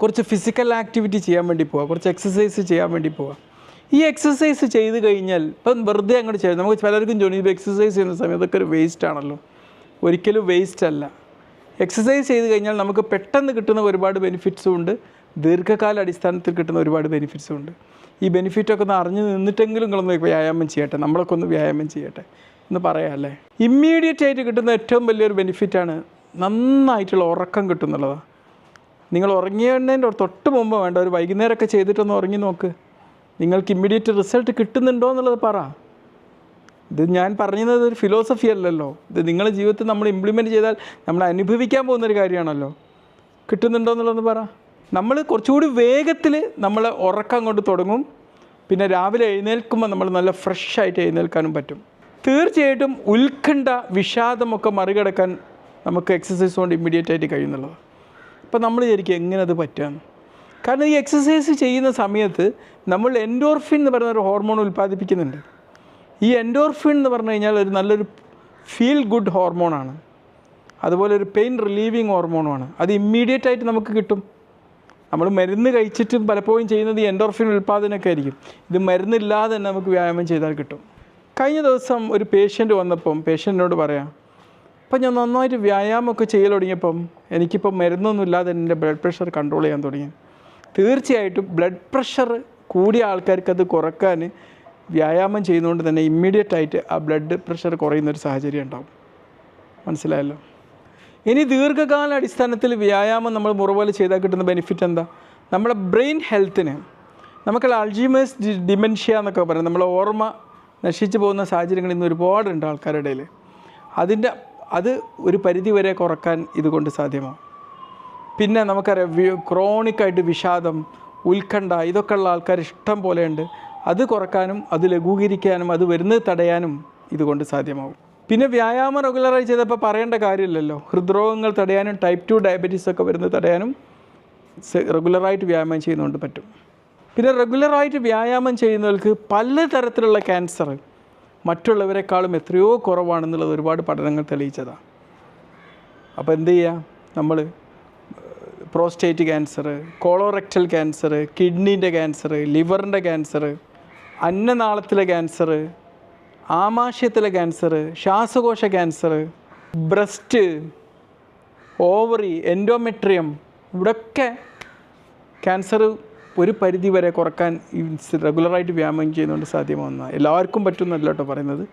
കുറച്ച് physical activity ചെയ്യാൻ വേണ്ടി പോവുക കുറച്ച് എക്സസൈസ് ചെയ്യാൻ വേണ്ടി പോവുക ഈ എക്സസൈസ് ചെയ്ത് കഴിഞ്ഞാൽ ഇപ്പം വെറുതെ അങ്ങോട്ട് ചെയ്യാം നമുക്ക് പലർക്കും ജോലി ഇപ്പോൾ എക്സസൈസ് ചെയ്യുന്ന സമയത്ത് അതൊക്കെ ഒരു വേസ്റ്റ് ആണല്ലോ. ഒരിക്കലും വേസ്റ്റ് അല്ല. എക്സസൈസ് ചെയ്ത് കഴിഞ്ഞാൽ നമുക്ക് പെട്ടെന്ന് കിട്ടുന്ന ഒരുപാട് ബെനിഫിറ്റ്സും ഉണ്ട്. ദീർഘകാല അടിസ്ഥാനത്തിൽ കിട്ടുന്ന ഒരുപാട് ബെനിഫിറ്റ്സും ഉണ്ട്. ഈ ബെനിഫിറ്റൊക്കെ ഒന്ന് അറിഞ്ഞു നിന്നിട്ടെങ്കിലും നിങ്ങളൊന്ന് വ്യായാമം ചെയ്യട്ടെ. നമ്മളൊക്കെ ഒന്ന് വ്യായാമം ചെയ്യട്ടെ എന്ന് പറയാം അല്ലേ? ഇമ്മീഡിയറ്റ് ആയിട്ട് കിട്ടുന്ന ഏറ്റവും വലിയൊരു ബെനിഫിറ്റാണ് നന്നായിട്ടുള്ള ഉറക്കം കിട്ടുന്നുള്ളതാണ് നിങ്ങൾ ഉറങ്ങിയതിന്റെ തൊട്ട് മുമ്പ് വേണ്ട ഒരു വൈകുന്നേരമൊക്കെ ചെയ്തിട്ടൊന്ന് ഉറങ്ങി നോക്ക്. നിങ്ങൾക്ക് ഇമ്മീഡിയറ്റ് റിസൾട്ട് കിട്ടുന്നുണ്ടോ എന്നുള്ളത് പറ. ഇത് ഞാൻ പറഞ്ഞത് ഒരു ഫിലോസഫി അല്ലല്ലോ. ഇത് നിങ്ങളുടെ ജീവിതത്തിൽ നമ്മൾ ഇംപ്ലിമെന്റ് ചെയ്താൽ നമ്മൾ അനുഭവിക്കാൻ പോകുന്ന ഒരു കാര്യമാണല്ലോ. കിട്ടുന്നുണ്ടോ എന്നുള്ളതെന്ന് പറ. നമ്മൾ കുറച്ചുകൂടി വേഗത്തിൽ നമ്മൾ ഉറക്കം കൊണ്ട് തുടങ്ങും. പിന്നെ രാവിലെ എഴുന്നേൽക്കുമ്പോൾ നമ്മൾ നല്ല ഫ്രഷായിട്ട് എഴുന്നേൽക്കാനും പറ്റും. തീർച്ചയായിട്ടും ഉത്കണ്ഠ വിഷാദമൊക്കെ മറികടക്കാൻ നമുക്ക് എക്സസൈസ് കൊണ്ട് ഇമ്മീഡിയറ്റ് ആയിട്ട് കഴിയുന്നുള്ളത്. അപ്പോൾ നമ്മൾ വിചാരിക്കും എങ്ങനെ അത് പറ്റുമെന്ന് കാരണം ഈ എക്സസൈസ് ചെയ്യുന്ന സമയത്ത് നമ്മൾ എൻഡോർഫിൻ എന്ന് പറയുന്ന ഒരു ഹോർമോൺ ഉൽപ്പാദിപ്പിക്കുന്നുണ്ട്. ഈ എൻഡോർഫിൻ എന്ന് പറഞ്ഞു കഴിഞ്ഞാൽ ഒരു നല്ലൊരു ഫീൽ ഗുഡ് ഹോർമോണാണ് അതുപോലെ ഒരു പെയിൻ റിലീവിങ് ഹോർമോണുമാണ് അത് ഇമ്മീഡിയറ്റ് ആയിട്ട് നമുക്ക് കിട്ടും. നമ്മൾ മരുന്ന് കഴിച്ചിട്ടും പലപ്പോഴും ചെയ്യുന്നത് ഈ എൻഡോർഫിൻ ഉൽപ്പാദനമൊക്കെ ആയിരിക്കും. ഇത് മരുന്നില്ലാതെ തന്നെ നമുക്ക് വ്യായാമം ചെയ്താൽ കിട്ടും. കഴിഞ്ഞ ദിവസം ഒരു പേഷ്യന്റ് വന്നപ്പം പേഷ്യന്റിനോട് പറയാം അപ്പം ഞാൻ നന്നായിട്ട് വ്യായാമമൊക്കെ ചെയ്യൽ തുടങ്ങിയപ്പം എനിക്കിപ്പോൾ മരുന്നൊന്നും ഇല്ലാതെ എന്റെ ബ്ലഡ് പ്രഷർ കൺട്രോൾ ചെയ്യാൻ തുടങ്ങി. തീർച്ചയായിട്ടും ബ്ലഡ് പ്രഷർ കൂടിയ ആൾക്കാർക്ക് അത് കുറയ്ക്കാൻ വ്യായാമം ചെയ്യുന്നതുകൊണ്ട് തന്നെ ഇമ്മീഡിയറ്റ് ആയിട്ട് ആ ബ്ലഡ് പ്രഷർ കുറയുന്നൊരു സാഹചര്യം ഉണ്ടാകും മനസ്സിലായല്ലോ? ഇനി ദീർഘകാല അടിസ്ഥാനത്തിൽ വ്യായാമം നമ്മൾ മുറപോലെ ചെയ്താൽ കിട്ടുന്ന ബെനിഫിറ്റ് എന്താ? നമ്മുടെ ബ്രെയിൻ ഹെൽത്തിന് നമുക്ക് അൾജീമേഴ്സ് ഡിമെൻഷ്യ എന്നൊക്കെ പറയും. നമ്മളെ ഓർമ്മ നശിച്ചു പോകുന്ന സാഹചര്യങ്ങൾ ഇന്ന് ഒരുപാടുണ്ട് ആൾക്കാരുടെ ഇടയിൽ. അതിന്റെ അത് ഒരു പരിധി വരെ കുറയ്ക്കാൻ ഇതുകൊണ്ട് സാധ്യമാവും പിന്നെ നമുക്കറിയാം ക്രോണിക്കായിട്ട് വിഷാദം ഉത്കണ്ഠ ഇതൊക്കെ ഉള്ള ആൾക്കാർ ഇഷ്ടം പോലെയുണ്ട്. അത് കുറക്കാനും അത് ലഘൂകരിക്കാനും അത് വരുന്നത് തടയാനും ഇതുകൊണ്ട് സാധ്യമാകും പിന്നെ വ്യായാമം റെഗുലറായി ചെയ്തപ്പോൾ പറയേണ്ട കാര്യമില്ലല്ലോ. ഹൃദ്രോഗങ്ങൾ തടയാനും ടൈപ്പ് ടു ഡയബറ്റീസ് ഒക്കെ വരുന്നത് തടയാനും റെഗുലറായിട്ട് വ്യായാമം ചെയ്യുന്നതുകൊണ്ട് പറ്റും. പിന്നെ റെഗുലറായിട്ട് വ്യായാമം ചെയ്യുന്നവർക്ക് പല തരത്തിലുള്ള ക്യാൻസർ മറ്റുള്ളവരെക്കാളും എത്രയോ കുറവാണെന്നുള്ളത് ഒരുപാട് പഠനങ്ങൾ തെളിയിച്ചതാണ് അപ്പോൾ എന്ത് ചെയ്യുക നമ്മൾ പ്രോസ്റ്റേറ്റ് ക്യാൻസർ കോളോറക്ടൽ ക്യാൻസർ കിഡ്നീന്റെ ക്യാൻസർ ലിവറിന്റെ ക്യാൻസർ അന്നനാളത്തിലെ ക്യാൻസർ ആമാശയത്തിലെ ക്യാൻസർ ശ്വാസകോശ ക്യാൻസർ ബ്രസ്റ്റ് ഓവറി എൻഡോമെട്രിയം ഇവിടെയൊക്കെ ക്യാൻസർ ഒരു പരിധി വരെ കുറയ്ക്കാൻ ഈ റെഗുലറായിട്ട് വ്യായാമം ചെയ്യുന്നതുകൊണ്ട് സാധ്യമാവുന്ന എല്ലാവർക്കും പറ്റുന്നല്ല കേട്ടോ പറയുന്നത്.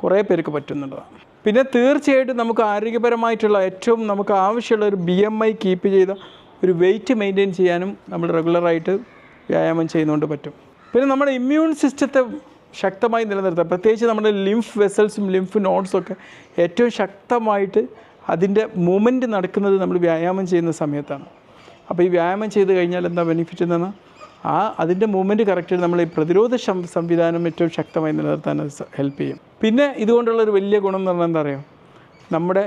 കുറേ പേർക്ക് പറ്റുന്നുള്ളതാണ് പിന്നെ തീർച്ചയായിട്ടും നമുക്ക് ആരോഗ്യപരമായിട്ടുള്ള ഏറ്റവും നമുക്ക് ആവശ്യമുള്ള ഒരു ബി എം ഐ കീപ്പ് ചെയ്ത ഒരു വെയിറ്റ് മെയിന്റെയിൻ ചെയ്യാനും നമ്മൾ റെഗുലറായിട്ട് വ്യായാമം ചെയ്യുന്നതുകൊണ്ട് പറ്റും. പിന്നെ നമ്മുടെ ഇമ്മ്യൂൺ സിസ്റ്റത്തെ ശക്തമായി നിലനിർത്താം. പ്രത്യേകിച്ച് നമ്മുടെ ലിംഫ് വെസൽസും ലിംഫ് നോട്ട്സും ഒക്കെ ഏറ്റവും ശക്തമായിട്ട് അതിന്റെ മൂവ്മെന്റ് നടക്കുന്നത് നമ്മൾ വ്യായാമം ചെയ്യുന്ന സമയത്താണ്. അപ്പോൾ ഈ വ്യായാമം ചെയ്ത് കഴിഞ്ഞാൽ എന്താ ബെനിഫിറ്റ് എന്ന് ആ അതിന്റെ മൂവ്മെന്റ് കറക്റ്റ് നമ്മൾ ഈ പ്രതിരോധ സംവിധാനം ഏറ്റവും ശക്തമായി നിലനിർത്താൻ അത് ഹെൽപ്പ് ചെയ്യും. പിന്നെ ഇതുകൊണ്ടുള്ളൊരു വലിയ ഗുണം എന്ന് പറഞ്ഞാൽ എന്താ പറയുക നമ്മുടെ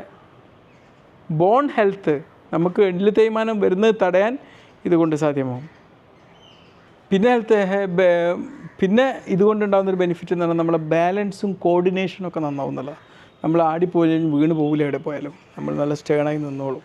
ബോൺ ഹെൽത്ത് നമുക്ക് എല്ല് തേയ്മാനം വരുന്നത് തടയാൻ ഇതുകൊണ്ട് സാധ്യമാകും പിന്നെ ഹെൽത്ത് പിന്നെ ഇതുകൊണ്ടുണ്ടാകുന്നൊരു ബെനിഫിറ്റ് എന്ന് പറഞ്ഞാൽ നമ്മളെ ബാലൻസും കോർഡിനേഷനും ഒക്കെ നന്നാവും എന്നുള്ളതാണ്. നമ്മൾ ആടിപ്പോയാലും വീണ് പോകില്ല എവിടെ പോയാലും. നമ്മൾ നല്ല സ്റ്റേണായി നിന്നോളും.